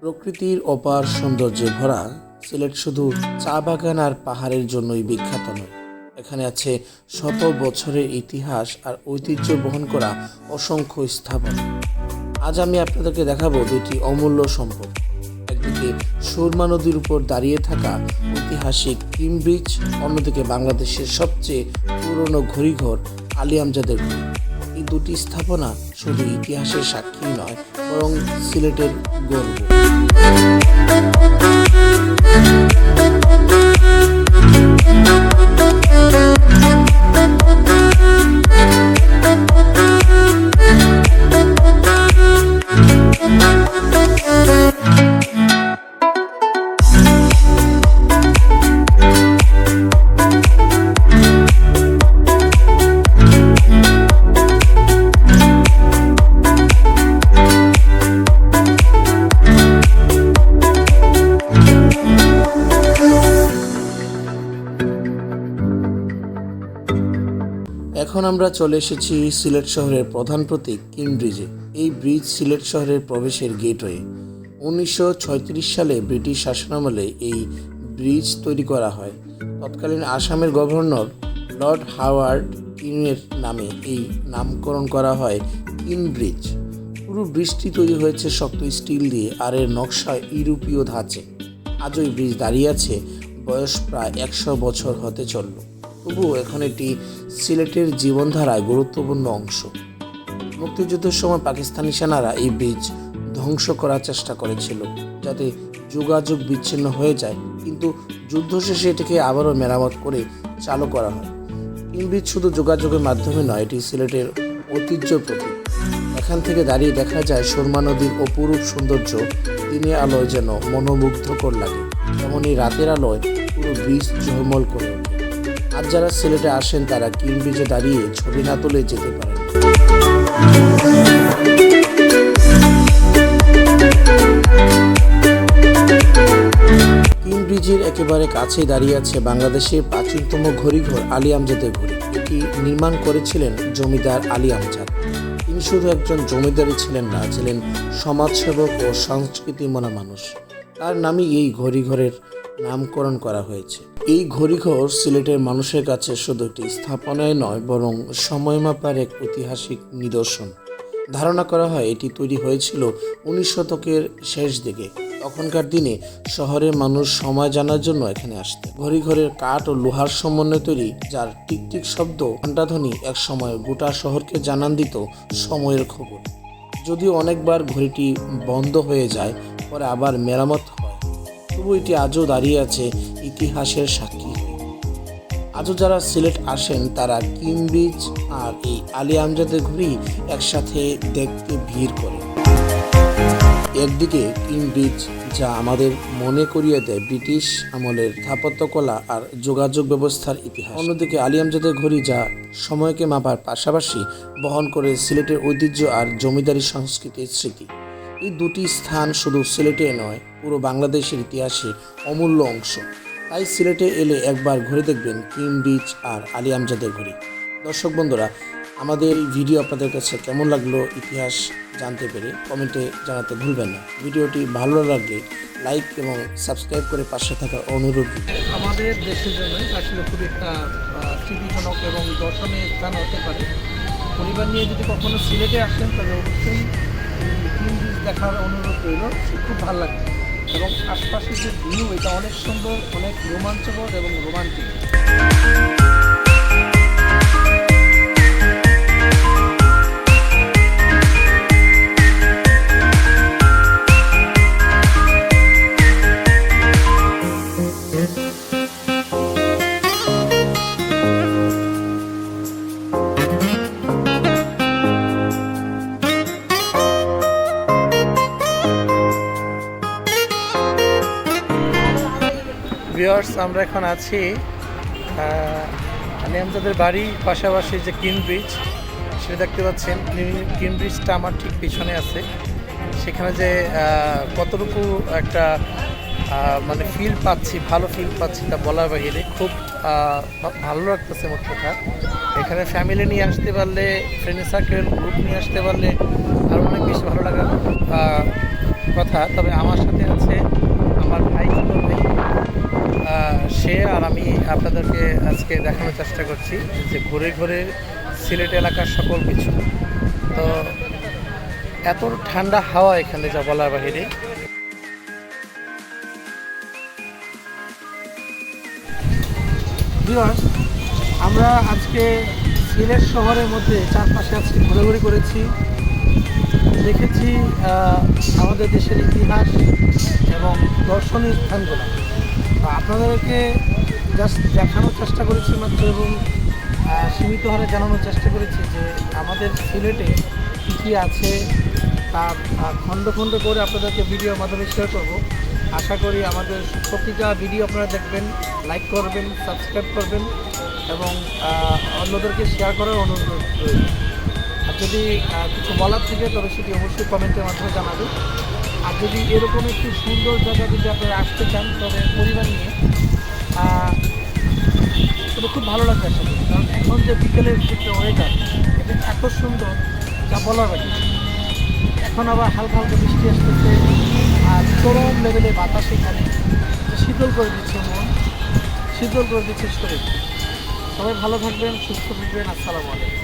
প্রকৃতির অপার সৌন্দর্যে ভরা সিলেট শুধু চা বাগান আর পাহাড়ের জন্যই বিখ্যাত নয়। এখানে আছে শত বছরের ইতিহাস আর ঐতিহ্য বহন করা অসংখ্য স্থাপনা। আজ আমি আপনাদেরকে দেখাবো দুটি অমূল্য সম্পদ। একদিকে সুরমা নদীর উপর দাঁড়িয়ে থাকা ঐতিহাসিক কিম ব্রিজ, অন্যদিকে বাংলাদেশের সবচেয়ে পুরনো ঘড়িঘর আলী আমজাদের ঘড়ি। দুটি স্থাপনা শুধু ইতিহাসের সাক্ষী নয় বরং সিলেটের গর্ব। এখন আমরা চলে এসেছি সিলেট শহরের প্রধান প্রতীক কিং ব্রিজে এই ব্রিজ সিলেট শহরের প্রবেশের গেটওয়ে। উনিশশো সালে ব্রিটিশ শাসনামলে এই ব্রিজ তৈরি করা হয়। তৎকালীন আসামের গভর্নর লর্ড হাওয়ার্ড কিনের নামে এই নামকরণ করা হয় কিন ব্রিজ পুরো ব্রিজটি তৈরি হয়েছে শক্ত স্টিল দিয়ে আর এর নকশা ইউরোপীয় ধাঁচে। আজও এই ব্রিজ দাঁড়িয়ে আছে, বয়স প্রায় একশো বছর হতে চলল। তবুও এখন এটি সিলেটের জীবনধারায় গুরুত্বপূর্ণ অংশ। মুক্তিযুদ্ধের সময় পাকিস্তানি সেনারা এই ব্রিজ ধ্বংস করার চেষ্টা করেছিল, যাতে যোগাযোগ বিচ্ছিন্ন হয়ে যায়। কিন্তু যুদ্ধ শেষে এটিকে আবারও মেরামত করে চালু করা হয়। এই ব্রিজ শুধু যোগাযোগের মাধ্যমে নয়, এটি সিলেটের ঐতিহ্য প্রতীক। এখান থেকে দাঁড়িয়ে দেখা যায় সুরমা নদীর অপরূপ সৌন্দর্য, দিনের আলোয় যেন মনোমুগ্ধকর লাগে। তেমনই রাতের আলোয় পুরো ব্রিজ ঝলমল করে ওঠে। আর যারা সিলেটে আসেন, তারা কিং ব্রিজে দাঁড়িয়ে ছবি না তুলে যেতে পারেন। ব্রিজের একেবারে কাছে দাঁড়িয়ে আছে বাংলাদেশের প্রাচীনতম ঘড়িঘর আলী আমজাদের ঘড়ি। এটি নির্মাণ করেছিলেন জমিদার আলী আমজাদ। তিনি শুধু একজন জমিদারই ছিলেন না, ছিলেন সমাজসেবক ও সংস্কৃতি মনা মানুষ। তার নামই এই ঘড়িঘরের নামকরণ করা হয়েছে। এই ঘড়িঘর সিলেটের মানুষের কাছে শুধু একটি স্থাপনায় নয়, বরং সময় মাপার এক ঐতিহাসিক নিদর্শন। ধারণা করা হয়, এটি তৈরি হয়েছিল উনিশ শতকের শেষ দিকে। তখনকার দিনে শহরের মানুষ সময় জানার জন্য এখানে আসতেন। ঘড়িঘরের কাঠ ও লোহার সমন্বয় তৈরি, যার টিকটিক শব্দ ঘণ্টাধ্বনি এক সময় গোটা শহরকে জানান দিত সময়ের খবর। যদিও অনেকবার ঘড়িটি বন্ধ হয়ে যায়, পরে আবার মেরামত তবু এটি আজও দাঁড়িয়ে আছে ইতিহাসের সাক্ষী। হয়ে আজও যারা সিলেট আসেন, তারা কিং ব্রিজ আর এই আলী আমজাদের ঘুরি একসাথে দেখতে ভিড় করে একদিকে কিং যা আমাদের মনে করিয়ে দেয় ব্রিটিশ আমলের স্থাপত্যকলা আর যোগাযোগ ব্যবস্থার ইতিহাস। অন্যদিকে আলী আমজাদের ঘড়ি, যা সময়কে মাপার পাশাপাশি বহন করে সিলেটের ঐতিহ্য আর জমিদারি সংস্কৃতির স্মৃতি। এই দুটি স্থান শুধু সিলেটে নয়, পুরো বাংলাদেশের ইতিহাসে অমূল্য অংশ। তাই সিলেটে এলে একবার ঘুরে দেখবেন কিম বিচ আর আলী আমজাদের ঘড়ি। দর্শক বন্ধুরা, আমাদের ভিডিও আপনাদের কাছে কেমন লাগল ইতিহাস জানতে পেরে কমেন্টে জানাতে ভুলবেন না। ভিডিওটি ভালো লাগলে লাইক এবং সাবস্ক্রাইব করে পাশে থাকার অনুরোধ। আমাদের দেশের জন্য আসলে খুব একটা স্মৃতিজনক এবং দর্শনীয় স্থান হতে পারে। পরিবার নিয়ে যদি কখনো সিলেটে আসেন তবে অবশ্যই বীজ দেখার অনুরোধ রইল খুব ভালো লাগবে। এবং আশপাশের যে ভিউ, এটা অনেক সুন্দর, অনেক রোমাঞ্চকর এবং রোমান্টিক। ভিওয়ার্স আমরা এখন আছি আলিয়ামজাদের বাড়ি পাশাপাশি যে কিন ব্রিজ সেটা দেখতে পাচ্ছেন। কিন ব্রিজটা আমার ঠিক পিছনে আছে। সেখানে যে কতটুকু একটা মানে ফিল পাচ্ছি, ভালো ফিল পাচ্ছি তা বলার বাহিরে খুব ভালো লাগতেছে মোট কথা। এখানে ফ্যামিলি নিয়ে আসতে পারলে ফ্রেন্ড সার্কেল গ্রুপ নিয়ে আসতে পারলে আরও অনেক বেশি ভালো লাগার কথা। তবে আমার সাথে আছে আমার ভাই সে আর আমি আপনাদেরকে আজকে দেখানোর চেষ্টা করছি যে ঘুরে ঘুরে সিলেট এলাকার সকল কিছু। তো এত ঠান্ডা হাওয়া এখানে যা বলার বাহিরে। আমরা আজকে সিলেট শহরের মধ্যে চারপাশে আজকে ঘোরাঘুরি করেছি। দেখেছি আমাদের দেশের ইতিহাস এবং দর্শনীয় স্থানগুলো। আপনাদেরকে জাস্ট দেখানোর চেষ্টা করেছি মাত্র এবং সীমিত হারে জানানোর চেষ্টা করেছি যে আমাদের সিলেটে কী কী আছে আহ, খণ্ড খণ্ড করে আপনাদেরকে ভিডিওর মাধ্যমে শেয়ার করব। আশা করি আমাদের প্রতিটা ভিডিও আপনারা দেখবেন লাইক করবেন সাবস্ক্রাইব করবেন এবং অন্যদেরকে শেয়ার করার অনুরোধ রইল। আর যদি কিছু বলার থাকে তবে সেটি অবশ্যই কমেন্টের মাধ্যমে জানাবেন। আর যদি এরকম একটি সুন্দর জায়গা যদি আপনারা আসতে চান, তবে পরিবার নিয়ে তবে খুব ভালো লাগবে আসলে কারণ এখন যে বিকেলের যে ওয়েদার এটা এত সুন্দর, যা বলার বাকি এখন আবার হালকা হালকা বৃষ্টি আসতেছে, আর চরম লেভেলে বাতাস এখানে। শীতল করে দিচ্ছে মন, শীতল করে দিচ্ছে শরীর। সবাই ভালো থাকবেন, সুস্থ থাকবেন, আসসালামু আলাইকুম।